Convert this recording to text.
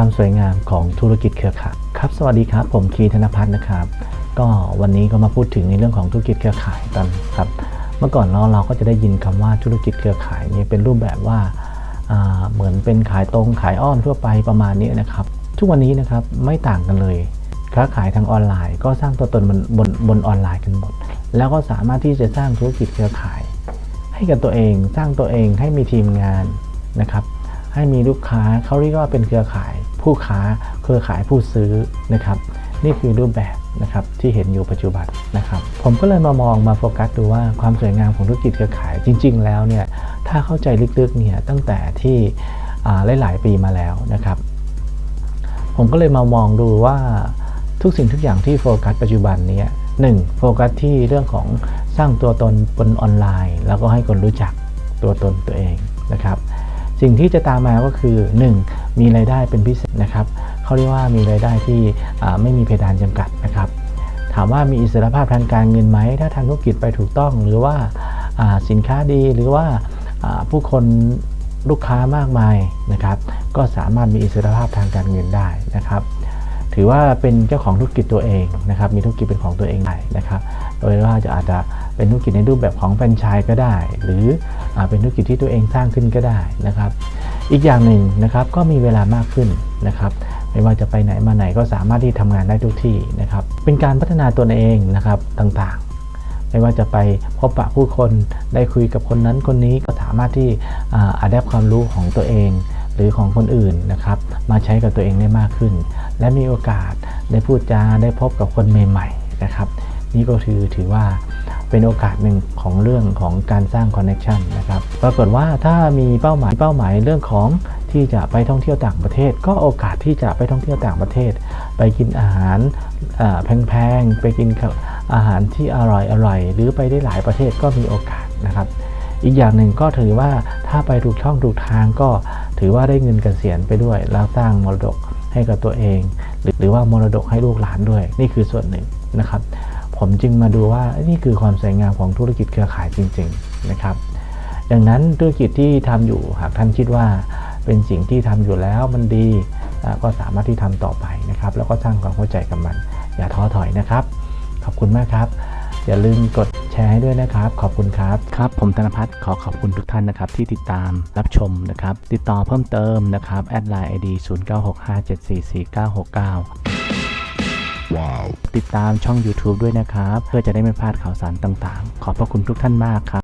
ความสวยงามของธุรกิจเครือข่ายครับสวัสดีครับ ผมคีธนพัฒน์นะครับ ก็วันนี้ก็มาพูดถึงในเรื่องของธุรกิจเครือข่ายกันครับเมื่อก่อนเราเราก็จะได้ยินคำว่าธุรกิจเครือข่ายเนี่ยเป็นรูปแบบว่าอ่าเหมือนเป็นขายตรงขายอ้อมทั่วไปประมาณนี้นะครับ ทุกวันนี้นะครับไม่ต่างกันเลยค้าขายทางออนไลน์ ก็สร้างตัวตนบนบนบนออนไลน์กันหมด แล้วก็สามารถที่จะสร้างธุรกิจเครือข่าย ให้กับตัวเองสร้างตัวเองให้มีทีมงานนะครับให้มีลูกค้าเขาเรียกว่าเป็นเครือข่าย ผู้ค้าเครือข่ายผู้ซื้อนะครับนี่คือรูปแบบนะครับที่เห็นอยู่ปัจจุบันนะครับผมก็เลยมามองมาโฟกัสดูว่าความสวยงามของธุรกิจเครือข่ายจริง ๆ แล้วเนี่ยถ้าเข้าใจลึกๆเนี่ยตั้งแต่ที่หลายๆปีมาแล้วนะครับ ผมก็เลยมามองดูว่าทุกสิ่งทุกอย่างที่โฟกัสปัจจุบันนี้หนึ่งโฟกัสที่เรื่องของสร้างตัวตนบนออนไลน์ แล้วก็ให้คนรู้จักตัวตนตัวเองนะครับ สิ่งที่จะตามมาก็คือ 1. มีรายได้เป็นพิเศษนะครับเขาเรียกว่ามีรายได้ที่ไม่มีเพดานจำกัดนะครับ ถามว่ามีอิสรภาพทางการเงินไหมถ้าทำธุรกิจไปถูกต้อง หรือว่าสินค้าดีหรือว่าผู้คนลูกค้ามากมายนะครับ ก็สามารถมีอิสรภาพทางการเงินได้นะครับ ถือว่าเป็นเจ้าของธุรกิจตัวเองนะครับ มีธุรกิจเป็นของตัวเองได้นะครับ โดยว่าจะอาจจะเป็นธุรกิจในรูปแบบของแฟรนไชส์ก็ได้ หรืออาเป็นธุรกิจที่ตัวเองสร้างขึ้นก็ได้นะครับ อีกอย่างหนึ่งนะครับก็มีเวลามากขึ้นนะครับ ไม่ว่าจะไปไหนมาไหนก็สามารถที่ทำงานได้ทุกที่นะครับ เป็นการพัฒนาตัวเองนะครับต่างๆ ไม่ว่าจะไปพบปะผู้คนได้คุยกับคนนั้นคนนี้ก็สามารถที่อาดับความรู้ของตัวเองหรือของคนอื่นนะครับ มาใช้กับตัวเองได้มากขึ้น และมีโอกาสได้พูดจาได้พบกับคนใหม่ๆนะครับนี่ก็ถือถือว่าเป็นโอกาสหนึ่งของเรื่องของการสร้างคอนเน็ชันนะครับปรากฏว่าถ้ามีเป้าหมายเป้าหมายเรื่องของที่จะไปท่องเที่ยวต่างประเทศ ก็โอกาสที่จะไปท่องเที่ยวต่างประเทศ ไปกินอาหารแพงๆไปกินอาหารที่อร่อยอร่อยหรือไปได้หลายประเทศก็มีโอกาสนะครับ อีกอย่างหนึ่งก็ถือว่าถ้าไปถูกช่องถูกทางก็ถือว่าได้เงินเกษียณไปด้วย แล้วสร้างมรดก ให้กับตัวเองหรือหรือว่ามรดกให้ลูกหลานด้วย นี่คือส่วนหนึ่งนะครับ ผมจึงมาดูว่านี่คือความสวยงามของธุรกิจเครือข่ายจริง ๆนะครับ ดังนั้นธุรกิจที่ทำอยู่หากท่านคิดว่าเป็นสิ่งที่ทำอยู่แล้วมันดีก็สามารถที่ทำต่อไปนะครับ แล้วก็สร้างความเข้าใจกับมัน อย่าท้อถอยนะครับ ขอบคุณมากครับ อย่าลืมกดแชร์ให้ด้วยนะครับ ขอบคุณครับครับ ผมธนพัฒน์ขอขอบคุณทุกท่านนะครับ ที่ติดตามรับชมนะครับ ติดต่อเพิ่มเติมนะครับแอดไลน์ ID 0965744969 Wow. ติดตามช่อง YouTube ด้วยนะครับ เพื่อจะได้ไม่พลาดข่าวสารต่างๆ ขอบพระคุณทุกท่านมากครับ